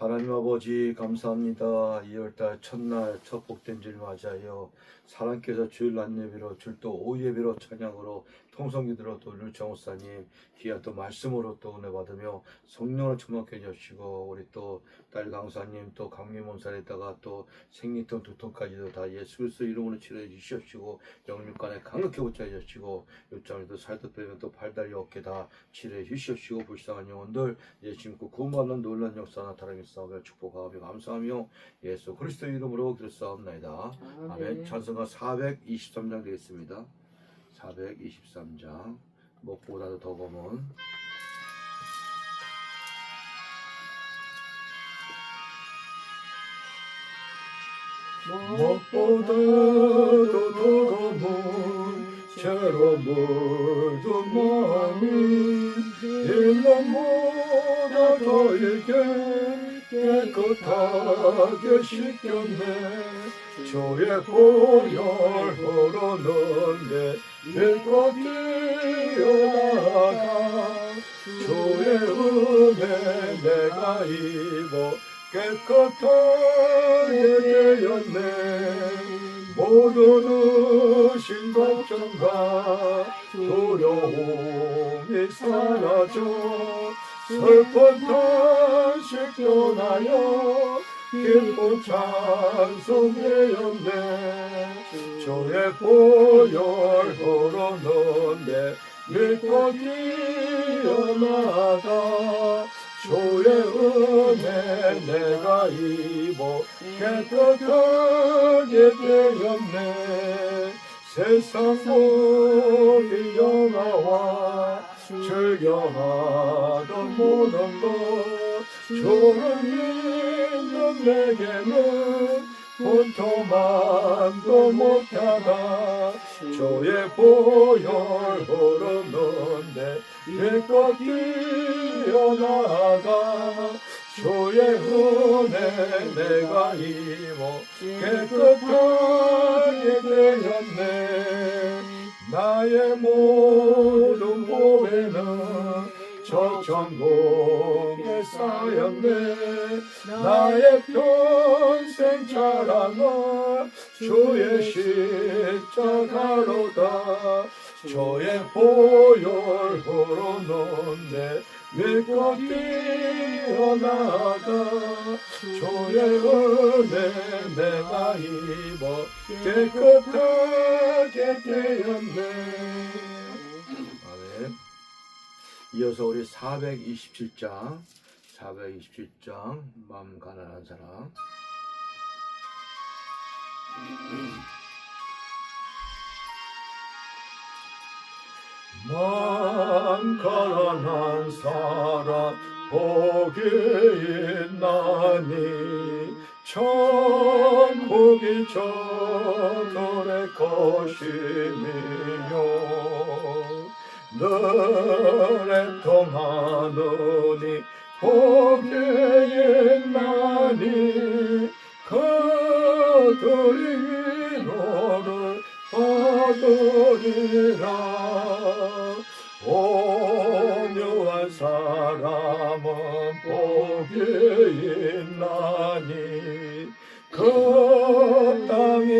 하나님 아버지 감사합니다. 2월달 첫날 첫 복된 주를 맞이하여 사랑께서 주일 낮 예배로 줄도 오후 예배로 찬양으로 통성기들로 또 류정호사님 귀한 또 말씀으로 또 은혜 받으며 성령을 충만케 해주시고 우리 또 딸 강사님 또 강림원살에다가 또 생리통 두통까지도 다 예수 그리스도 이름으로 치료해 주시옵시고 영육간에 강력히 붙여 주시고 요점에도 살도 빼면 또 팔다리 어깨 다 치료해 주시옵시고 불쌍한 영혼들 예수 믿고 구원받는 놀란 역사 나타나겠사오며 축복하며 감사하며 예수 그리스도 이름으로 기도사옵나이다. 아멘. 찬송가 423장 되겠습니다. 423장 목보다도 더 검은. 목보다도 더 검은 죄로 물든 마음이 일남보다 더 일게 깨끗하게 씻겼네. 주의 보혈 흐르는데 밀고 뛰어나가. 주의 은혜 내가 입어 깨끗하게 되었네. 모든 의심 걱정과 두려움이 사라져 슬픈 탄식 떠나요 기쁜 찬송되었네. 주의 보혈 흐르는데 믿고 뛰어나가 주의 은혜 내가 입어 깨끗하게 되었네. 세상 모든 영화와 즐겨하던 모든 것. 주를 믿는 내게는 본토만도 못하다. 주의 보혈 흐르는데 믿고 뛰어나가 주의 은혜 내가 입어 깨끗하게 되었네 나의 모든 보배는 저 천국에 쌓였네. 나의 평생 자랑은 주의 십자가로다. 주의 보혈 흐르는데 믿고 뛰어나가 주의 은혜 내가 입어 깨끗하게 되었네. 아멘 이어서 우리 427장 427장 마음 가난한 사람. 마음 가난한 사람 복이 있나니 천국 이 저들의 것이며 너를 통하느니 복이 있나니 그들이 너를 받으리라. 온유한 사람은 복이 있나니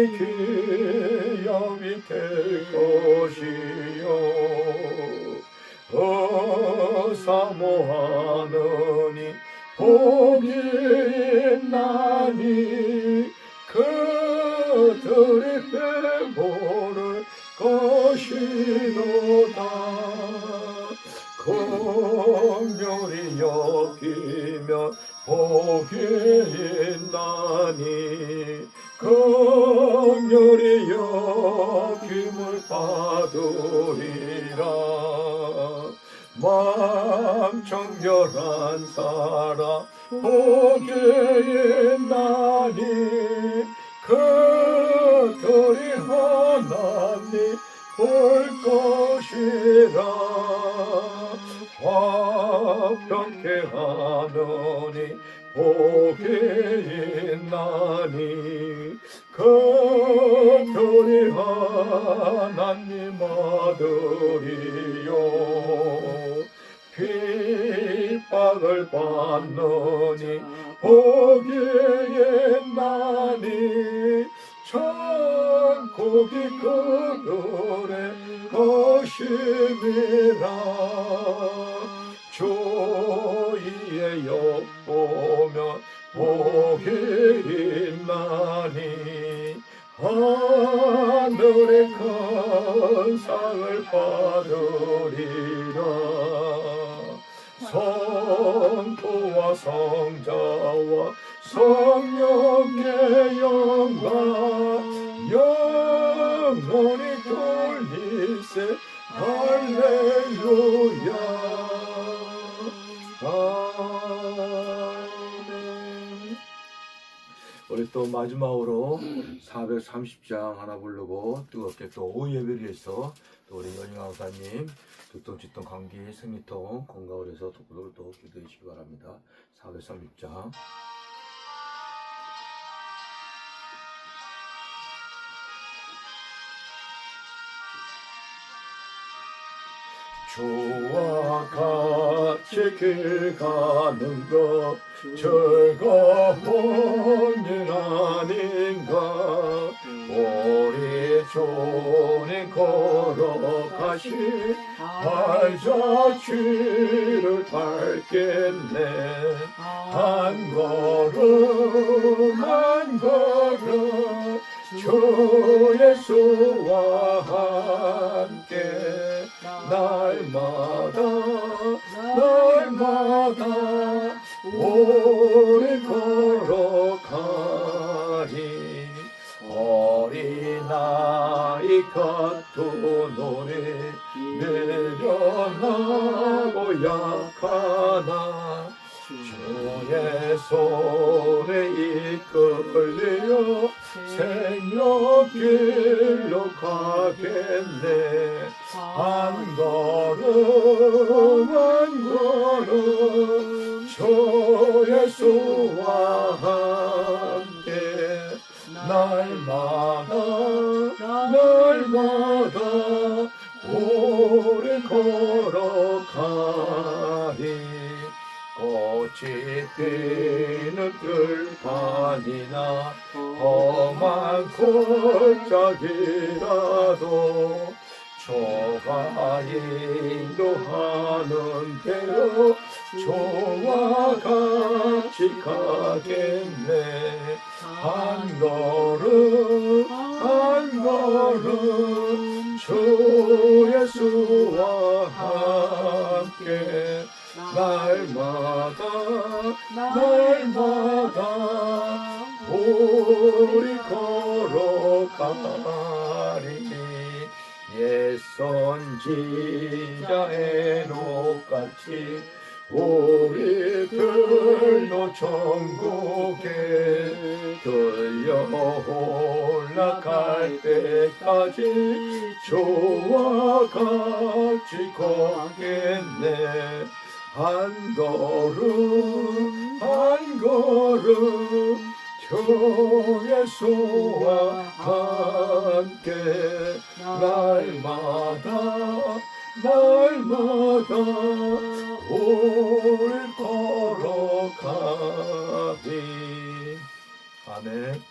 기업이 될 것이요. 어 사모하느니 복이 있나니 그들이 배보를 것이로다. 공멸이 여기면 복이 여김을 받으리라. 마음 정결한 사람 복이 있나니 그들이 하나님 볼 것이라 화평케 하느니 복이 있나니 그들이 하나님 아들이요. 핍박을 받느니 보기엔 많이 천국이 그들의 것임이라 주의 엿보면 복이 있나니 하늘의 큰 상을 받으리라. 성부와 성자와 성령의 영광 우리 또 마지막으로 430장 하나 부르고 뜨겁게 또 오후 예배를 위해서 또 우리 연희 강사님 두통치통 감기 생리통 건강을 해서 독도를 또 기도해 주시기 바랍니다. 430장. 주와 같이 길 가는 것 즐거운 일 아닌가? 우리 주님 걸어가시 발자취를 밟겠네. 한 걸음 한 걸음 주 예수와 약하나 주의 손에 이끌려 생명길로 가겠네. 한 걸음 가리 꽃이 피는 들판이나 험한 골짜기라도 저가 인도하는 대로 저와 같이 가겠네. 한 날마다 우리 걸어가리. 옛선지자의 녹같이 우리 들로 천국에 들려 올라갈 때까지 주와 같이 걷겠네 한 걸음 한 걸음 주 예수와 함께 날마다 날마다 우리 걸어가리. 아멘